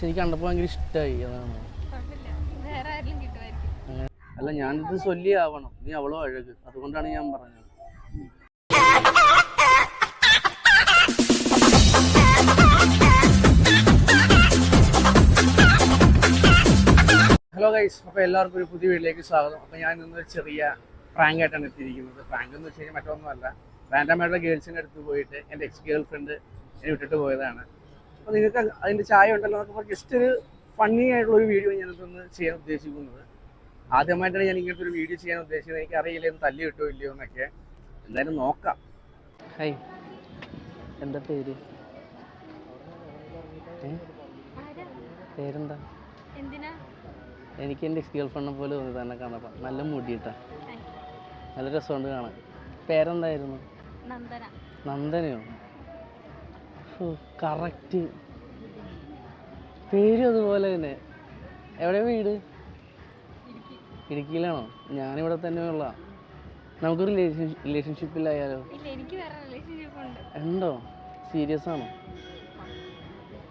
പക്ഷെ എനിക്ക് കണ്ടപ്പോൾ ഭയങ്കര ഇഷ്ടമായി അതാണ്. അല്ല ഞാനിത് ചൊല്ലി ആവണം. നീ അവളോ അഴക് അതുകൊണ്ടാണ് ഞാൻ പറഞ്ഞത്. ഹലോ ഗൈസ് അപ്പോൾ എല്ലാവർക്കും ഒരു പുതിയ വീട്ടിലേക്ക് സ്വാഗതം. അപ്പോൾ ഞാൻ ഇന്നൊരു ചെറിയ പ്രാങ്ക് ആയിട്ടാണ് എത്തിയിരിക്കുന്നത്. പ്രാങ്ക് എന്ന് വെച്ച് കഴിഞ്ഞാൽ മറ്റൊന്നുമല്ല. റാൻഡമായിട്ടുള്ള ഗേൾസിന്റെ അടുത്ത് പോയിട്ട് എന്റെ എക്സ് ഗേൾ ഫ്രണ്ട് എന്നെ വിട്ടിട്ട് പോയതാണ്. അപ്പോൾ നിങ്ങൾക്ക് അതിന്റെ ചായ ഉണ്ടല്ലോ എന്നൊക്കെ പറഞ്ഞ് ജസ്റ്റ് ഒരു ഫണ്ണി ആയിട്ടുള്ള ഒരു വീഡിയോ ഞാൻ ഇതൊന്ന് ചെയ്യാൻ ഉദ്ദേശിക്കുന്നത്. ആദ്യമായിട്ടാണ് ഞാൻ ഇങ്ങനത്തെ ഒരു വീഡിയോ ചെയ്യാൻ ഉദ്ദേശിക്കുന്നത്. എനിക്ക് അറിയില്ല ഇത് തല്ലി കിട്ടുമോ ഇല്ലയോ എന്നൊക്കെ. എന്തായാലും നോക്കാം. ഹൈ. എന്താ പേര്? പേരെന്താ? എന്തിനാ? എനിക്ക് എന്റെ എക്സ് ഗേൾ ഫ്രണ്ടിനെ പോലെ തോന്നി തന്നെ കാണാം നല്ല മുടിയിട്ടാ നല്ല രസമുണ്ട് കാണാൻ. പേരെന്തായിരുന്നു? നന്ദന. നന്ദനയോ? കറക്റ്റ്. പേരും അതുപോലെ തന്നെ. എവിടെ വീട്? ഇടുക്കി ഇടുക്കിയിലാണോ? ഞാനിവിടെ തന്നെ ഉള്ള നമുക്ക് റിലേഷൻ റിലേഷൻഷിപ്പിലായാലോ ഉണ്ട്. സീരിയസ് ആണോ?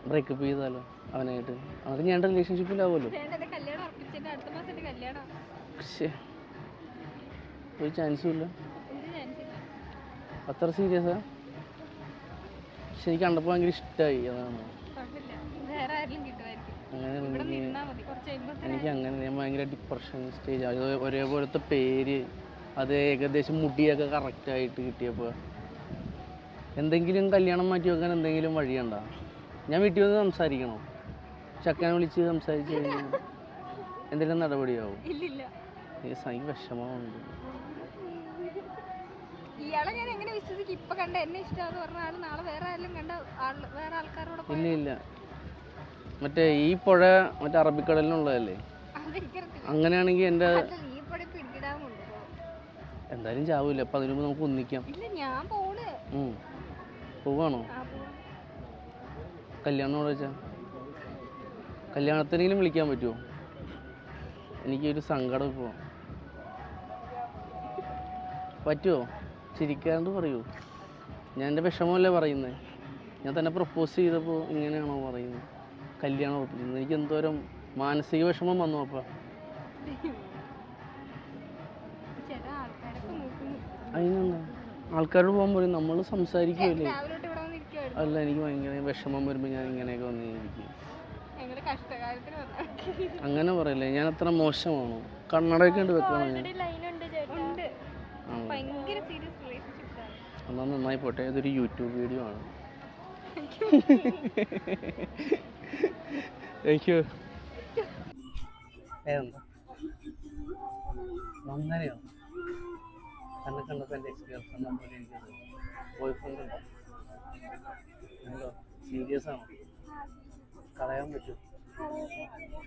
ബ്രേക്കപ്പ് ചെയ്താലോ അവനായിട്ട്? അവർക്ക് ഞാൻ റിലേഷൻഷിപ്പിലാവുമല്ലോ ഒരു ചാൻസ് ഇല്ല. അത്ര സീരിയസാ പക്ഷെ എനിക്ക് കണ്ടപ്പോൾ ഭയങ്കര ഇഷ്ടമായി അതാണ്. എനിക്ക് അങ്ങനെ ഞാൻ ഭയങ്കര ഡിപ്രഷൻ സ്റ്റേജ് അത് ഒരേപോലത്തെ പേര് അത് ഏകദേശം മുടിയൊക്കെ കറക്റ്റായിട്ട് കിട്ടിയപ്പോൾ എന്തെങ്കിലും കല്യാണം മാറ്റി വെക്കാൻ എന്തെങ്കിലും വഴിയുണ്ടോ ഞാൻ വീട്ടിൽ വന്ന് സംസാരിക്കണോ? ചക്കനെ വിളിച്ച് സംസാരിച്ച് കഴിഞ്ഞാൽ എന്തെങ്കിലും നടപടിയാവും? വിഷമമുണ്ട്. ഇയാളെ ഞാൻ എങ്ങനെ വിശ്വസിക്കും? ഇപ്പൊ കണ്ട എന്നെ ഇഷ്ടമാന്ന് പറഞ്ഞ ആൾ നാളെ വേറെ ആരെങ്കിലും കണ്ട ആൾ വേറെ ആൾക്കാരോട് ഇല്ല ഇല്ല. മറ്റേ ഈ പുഴ മറ്റേ അറബിക്കടലിനുള്ളതല്ലേ? അങ്ങനെയാണെങ്കിൽ എന്റെ ഈ പുഴ പിടിക്കിടാമുണ്ട് എന്തായാലും ചാവൂല. അപ്പൊ അതിനു നമുക്ക് ഒന്നിക്കാം. ഇല്ല ഞാൻ പോണ്. പോവാണോ? കല്യാണം വെച്ചാ? കല്യാണത്തിനെങ്കിലും വിളിക്കാൻ പറ്റുമോ എനിക്കൊരു സങ്കടം ഇപ്പോൾ പറ്റുമോ ചിരിക്കാണ്ട് പറയൂ. ഞാൻ എന്റെ വിഷമമല്ലേ പറയുന്നത് ഞാൻ തന്നെ പ്രപ്പോസ് ചെയ്തപ്പോൾ ഇങ്ങനെയാണോ പറയുന്നത് കല്യാണം ഉറപ്പിക്കുന്നത് എനിക്ക് എന്തോരം മാനസിക വിഷമം വന്നു അപ്പം. അതിനെന്താ? ആൾക്കാരോട് പോകാൻ പറയും നമ്മൾ സംസാരിക്കുമല്ലേ അല്ല എനിക്ക് ഭയങ്കര വിഷമം വരുമ്പോൾ ഞാൻ ഇങ്ങനെയൊക്കെ വന്നിരിക്കും അങ്ങനെ പറയല്ലേ? ഞാൻ അത്ര മോശമാണോ? കണ്ണടയൊക്കെ ഉണ്ട് വെക്കണം ഞാൻ? എന്നാൽ നന്നായി പോട്ടെ. ഇതൊരു യൂട്യൂബ് വീഡിയോ ആണ്. താങ്ക് യു പേരെന്താ? നന്ദനയോ തന്നെ കണ്ടപ്പോൾ എന്റെ എക്സ്പീരിയൻസ് ഗേൾ ഫ്രണ്ട് പോലെ എനിക്ക് ബോയ് ഫ്രണ്ട് ഉണ്ടോ. ഉണ്ടോ സീരിയസ് ആണോ. കളയാൻ പറ്റുമോ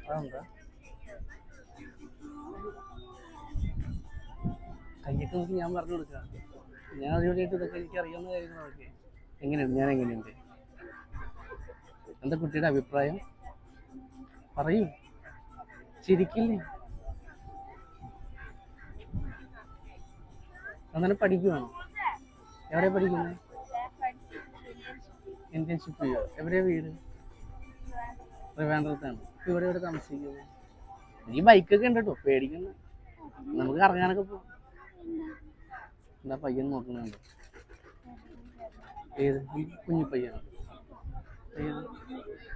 അതെന്താ? കയ്യൊക്കെ നോക്കി ഞാൻ പറഞ്ഞു കൊടുക്കാം. ഞാൻ അതിലൂടെയായിട്ട് ഇതൊക്കെ എനിക്ക് അറിയാവുന്ന കാര്യങ്ങളൊക്കെ. എങ്ങനെയുണ്ട്? ഞാൻ എങ്ങനെയുണ്ട്? എന്താ കുട്ടിയുടെ അഭിപ്രായം? പറയൂ. ചിരിക്കില്ലേ? അങ്ങനെ പഠിക്കുവാണോ? എവിടെ പഠിക്കുന്നത് ഇന്റേൺഷിപ്പ് ചെയ്യുക എവിടെയാ വീട്? ട്രിവാൻഡ്രത്താണ്. ഇവിടെ ഇവിടെ താമസിക്കുന്നത് ഈ ബൈക്കൊക്കെ ഉണ്ട്? കേട്ടോ പേടിക്കണ്ട. നമുക്ക് കറങ്ങാനൊക്കെ പോവാം എന്താ പയ്യൻ നോക്കുന്നുണ്ട്. ഏത്? ഈ കുഞ്ഞു പയ്യാണ് ഏത്?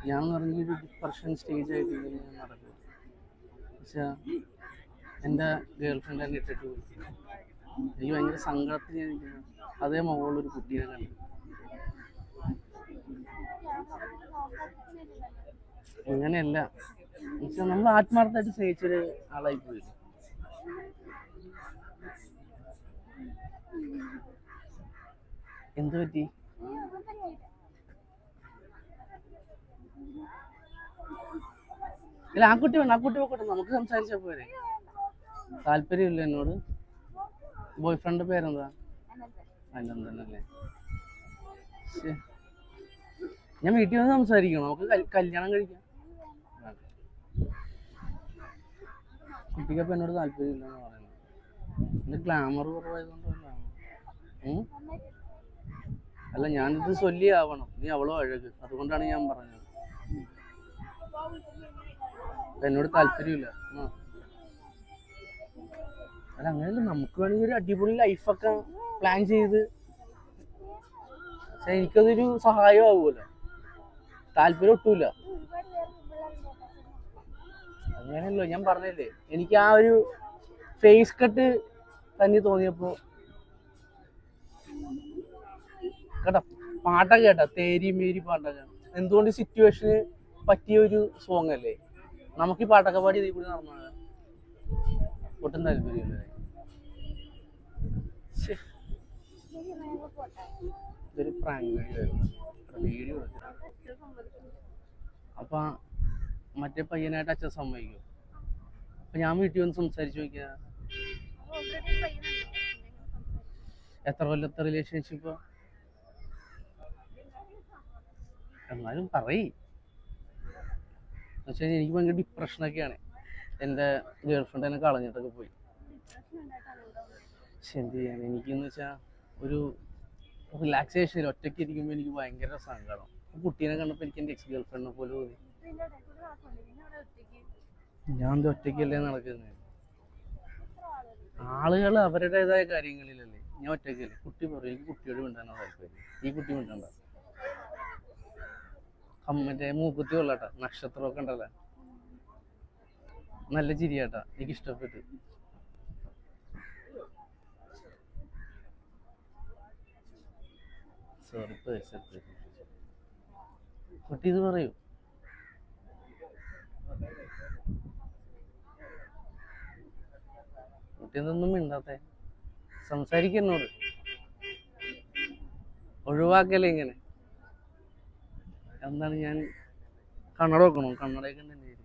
ഞാൻ പറഞ്ഞ ഒരു ഡിപ്രഷൻ സ്റ്റേജ് ആയിട്ട് ഇങ്ങനെ നടക്കും പക്ഷേ എന്റെ ഗേൾ ഫ്രണ്ട് എന്നെ ഇട്ടിട്ട് പോയി. എനിക്ക് ഭയങ്കര സങ്കടത്തിൽ ഞാൻ അതേ മകളൊരു കുട്ടിയെ കണ്ടു. അങ്ങനെയല്ല. നമ്മൾ ആത്മാർത്ഥമായിട്ട് സ്നേഹിച്ചൊരു ആളായി പോയി. എന്ത് പറ്റി? ഇല്ല ആ കുട്ടി വേണം ആ കുട്ടി പോക്കട്ടെ നമുക്ക് സംസാരിച്ചാൽ പോരെ. താല്പര്യമില്ല എന്നോട്. ബോയ് ഫ്രണ്ട് പേരെന്താ? ശ്ശെ. ഞാൻ വീട്ടിൽ വന്ന് സംസാരിക്കണം? നമുക്ക് കല്യാണം കഴിക്കാം. കുട്ടിക്കപ്പം എന്നോട് താല്പര്യമില്ലെന്ന് പറയുന്നത് എന്റെ ഗ്ലാമർ കുറവായതുകൊണ്ട്? അല്ല ഞാനിത് ചൊല്ലി ആവണം നീ അവളോ അഴക്. അതുകൊണ്ടാണ് ഞാൻ പറഞ്ഞത്. എന്നോട് താല്പര്യമില്ല. അല്ല അങ്ങനെയല്ല. നമുക്ക് വേണമെങ്കിൽ ഒരു അടിപൊളി ലൈഫൊക്കെ പ്ലാൻ ചെയ്ത് പക്ഷെ എനിക്കതൊരു സഹായമാവുമല്ലോ. താല്പര്യം ഒട്ടുമില്ല അങ്ങനെയല്ലോ ഞാൻ പറഞ്ഞില്ലേ. എനിക്ക് ആ ഒരു ഫേസ് കട്ട് തന്നെ തോന്നിയപ്പോ കേട്ടോ. പാട്ടൊക്കെ കേട്ടോ. തേരി മേരി പാട്ടൊക്കെ. എന്തുകൊണ്ട് സിറ്റുവേഷന് പറ്റിയ ഒരു സോങ് അല്ലേ? നമുക്ക് ഈ പാട്ടൊക്കെ പാടി ഇതിൽ കൂടി നടന്നത് ഒട്ടും താല്പര്യമില്ല. ഇതൊരു പ്രാങ്ക് വീഡിയോ വീഡിയോ അപ്പൊ മറ്റേ പയ്യനായിട്ട് അച്ഛൻ സമ്മതിക്കും? അപ്പൊ ഞാൻ വീട്ടിൽ വന്ന് സംസാരിച്ചു നോക്കിയാ? എത്ര കൊല്ലത്തെ റിലേഷൻഷിപ്പ് എന്നാലും പറയ്. പക്ഷേ എനിക്ക് ഭയങ്കര ഡിപ്രഷനൊക്കെയാണ് എന്റെ ഗേൾ ഫ്രണ്ട് എന്നെ കളഞ്ഞിട്ടൊക്കെ പോയി. പക്ഷെ എന്ത് ചെയ്യാൻ? എനിക്കെന്ന് വെച്ചാൽ ഒരു റിലാക്സേഷൻ ഒറ്റയ്ക്ക് ഇരിക്കുമ്പോൾ എനിക്ക് ഭയങ്കര സങ്കടം. കുട്ടീനെ കണ്ടപ്പോൾ എനിക്ക് എന്റെ എക്സ് ഗേൾ ഫ്രണ്ടിനെ പോലെ തോന്നി. ഞാൻ എന്താ ഒറ്റയ്ക്കല്ലേ നടക്കുന്നത് ആളുകൾ അവരുടേതായ കാര്യങ്ങളിലല്ലേ. ഞാൻ ഒറ്റയ്ക്കല്ലേ. കുട്ടി പറയും എനിക്ക് കുട്ടിയോട് മിണ്ടാനാണ് താല്പര്യം ഈ കുട്ടി മിണ്ടണ്ട. മറ്റേ മൂക്കുത്തി കൊള്ളാട്ടാ നക്ഷത്രമൊക്കെ ഉണ്ടല്ലോ. നല്ല ചിരിയാട്ടാ. എനിക്ക് ഇഷ്ടപ്പെട്ടു കുട്ടി ഇത് പറയൂ. കുട്ടി ഇതൊന്നും മിണ്ടാത്തെ സംസാരിക്കുന്നോട് ഒഴിവാക്കല്ലേ ഇങ്ങനെ. എന്താണ് ഞാൻ കണ്ണട വെക്കണോ? കണ്ണടയൊക്കെ ഉണ്ട് എന്റെ കയ്യിൽ.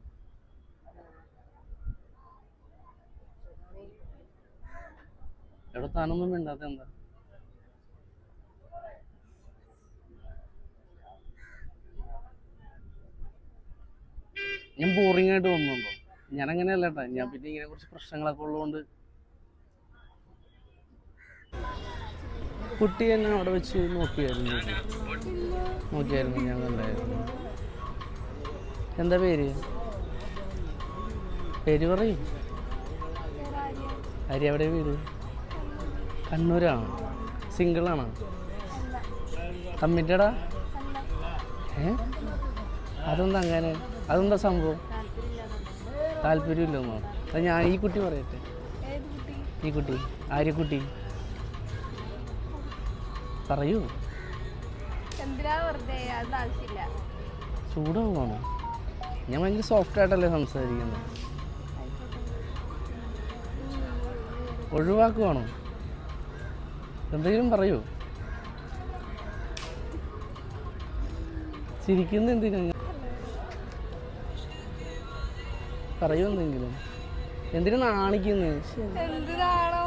എവിടെ താനൊന്നും വേണ്ടാത്ത എന്താ? ഞാൻ ബോറിംഗ് ആയിട്ട് തോന്നുന്നുണ്ടോ ഞാൻ അങ്ങനെയല്ല അല്ലട്ടാ ഞാൻ പിന്നെ ഇങ്ങനെ കുറച്ച് പ്രശ്നങ്ങളൊക്കെ ഉള്ളതുകൊണ്ട് കുട്ടി എന്നെ അവിടെ വെച്ച് നോക്കിയായിരുന്നു. നോക്കിയായിരുന്നു ഞാൻ കണ്ടായിരുന്നു. എന്താ പേര്? പേര് പറയും. ഹരി എവിടെ വീട്? കണ്ണൂരാണ് സിംഗിളാണ്? കമ്മിറ്റഡാ? ഏ? അതെന്താ അങ്ങനെ? അതെന്താ സംഭവം? താല്പര്യമില്ലെന്നോ? അത് ഞാൻ ഈ കുട്ടി പറയട്ടെ. ഈ കുട്ടി? ആര്യക്കുട്ടി? പറയൂ. ചൂടാവുകയാണോ ഞാൻ ഭയങ്കര സോഫ്റ്റ് ആയിട്ടല്ലേ സംസാരിക്കുന്നത് ഒഴിവാക്കുവാണോ? എന്തെങ്കിലും പറയൂ. ചിരിക്കുന്ന എന്തിനാ? പറയൂ എന്തെങ്കിലും. എന്തിനു നാണിക്കുന്നത്. എന്തിനാണോ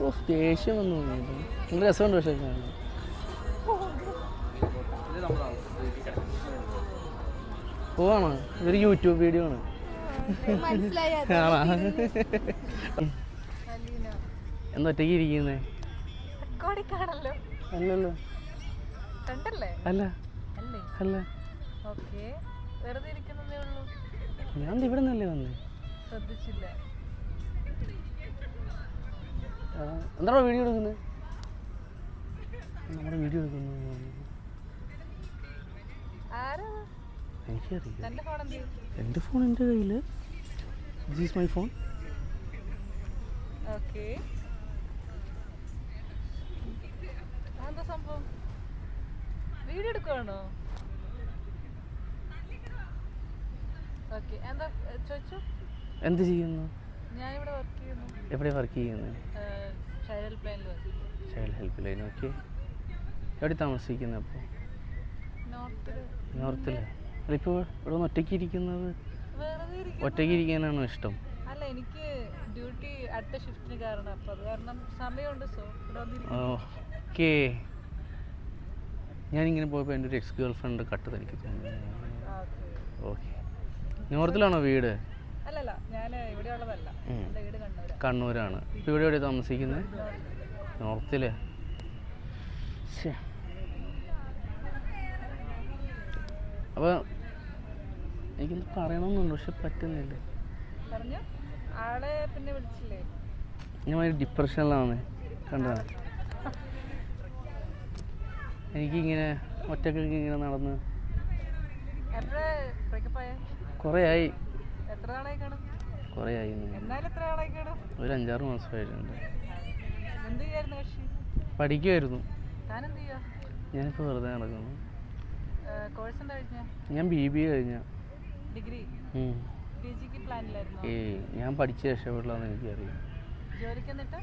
ഓ ദേഷ്യം വന്നു നല്ല രസമുണ്ട് പക്ഷേ കാണാൻ. പോവാണോ? ഇതൊരു യൂട്യൂബ് വീഡിയോ ആണ്. ഒറ്റയ്ക്ക് ഇരിക്കുന്നേ അല്ലല്ലോ. അല്ല. അല്ല? ഞാൻ ഇവിടെ നിന്നല്ലേ വന്നേ. ശ്രദ്ധിച്ചില്ല. എന്താണോ വീഡിയോ എടുക്കുന്നത് നമ്മുടെ വീഡിയോ എടുക്കുന്നു? ആരാ? എനിക്കറിയാം തന്റെ ഫോൺ എന്ത് എന്റെ ഫോൺ എന്റെ കയ്യിൽ ജീസ് മൈ ഫോൺ സംഭവം? വീഡിയോ എടുക്കുവാണോ? എന്താ ചോദിച്ചു? എന്ത് ചെയ്യുന്നു? ഞാനിവിടെ വർക്ക് ചെയ്യുന്നു. എവിടെ വർക്ക് ചെയ്യുന്നത് ചൈൽഡ് ഹെൽപ്പ് ലൈൻ ഓക്കെ എവിടെ താമസിക്കുന്നത് അപ്പോൾ നോർത്തിൽ നോർത്തിൽ അല്ല ഇപ്പോൾ ഇവിടെ ഒന്ന് ഒറ്റയ്ക്ക് ഇരിക്കുന്നത്? ഒറ്റയ്ക്ക് ഇരിക്കാനാണോ ഇഷ്ടം? അല്ല എനിക്ക് ഡ്യൂട്ടി അടുത്ത ഷിഫ്റ്റിന് കാരണം അപ്പോൾ അത് കാരണം സമയമുണ്ട് സോ ഓക്കെ. ഞാനിങ്ങനെ പോയപ്പോൾ എന്റെ ഒരു എക്സ് ഗേൾ ഫ്രണ്ട് കട്ട് തനിക്ക് തോന്നുന്നു. ഓക്കെ. നോർത്തിലാണോ വീട്? അല്ലല്ല ഞാൻ ഇവിടെ ഉള്ളതല്ല. വീട് കണ്ണൂരാ. കണ്ണൂരാണ്. ഇപ്പം ഇവിടെ എവിടെയാണ് താമസിക്കുന്നത് നോർത്തിൽ. അപ്പോൾ എനിക്കൊന്ന് പറയണമെന്നുണ്ട് പക്ഷെ പറ്റുന്നില്ല. പറഞ്ഞു? ആളെ പിന്നെ വിളിച്ചില്ലേ? ഞാൻ ഒരു ഡിപ്രഷനിലാണ്. കണ്ടതാണ് എനിക്കിങ്ങനെ ഒറ്റക്കൊക്കെ ഇങ്ങനെ നടന്ന് കുറേ ആയി. എത്ര നാളായി കാണും? കുറേ ആയി ഇന്ന്. എന്നാലും എത്ര നാളായി കാണും? ഒരു അഞ്ചാറ് മാസമായിട്ടുണ്ട്. എന്ത് ചെയ്യായിരുന്നു കക്ഷി പഠിക്കുമായിരുന്നു ചെയ്യാ ഞാനിപ്പോൾ വെറുതെ നടക്കുന്നു. കോഴ്സ് എന്താ കഴിഞ്ഞ? ഞാൻ ബി ബി കഴിഞ്ഞ. ഡിഗ്രി പി ജിക്ക് പ്ലാനിലായിരുന്നു ഏയ് ഞാൻ പഠിച്ച് രക്ഷപ്പെടില്ലെന്ന് എനിക്കറിയാം ജോലിക്ക് എന്നിട്ട്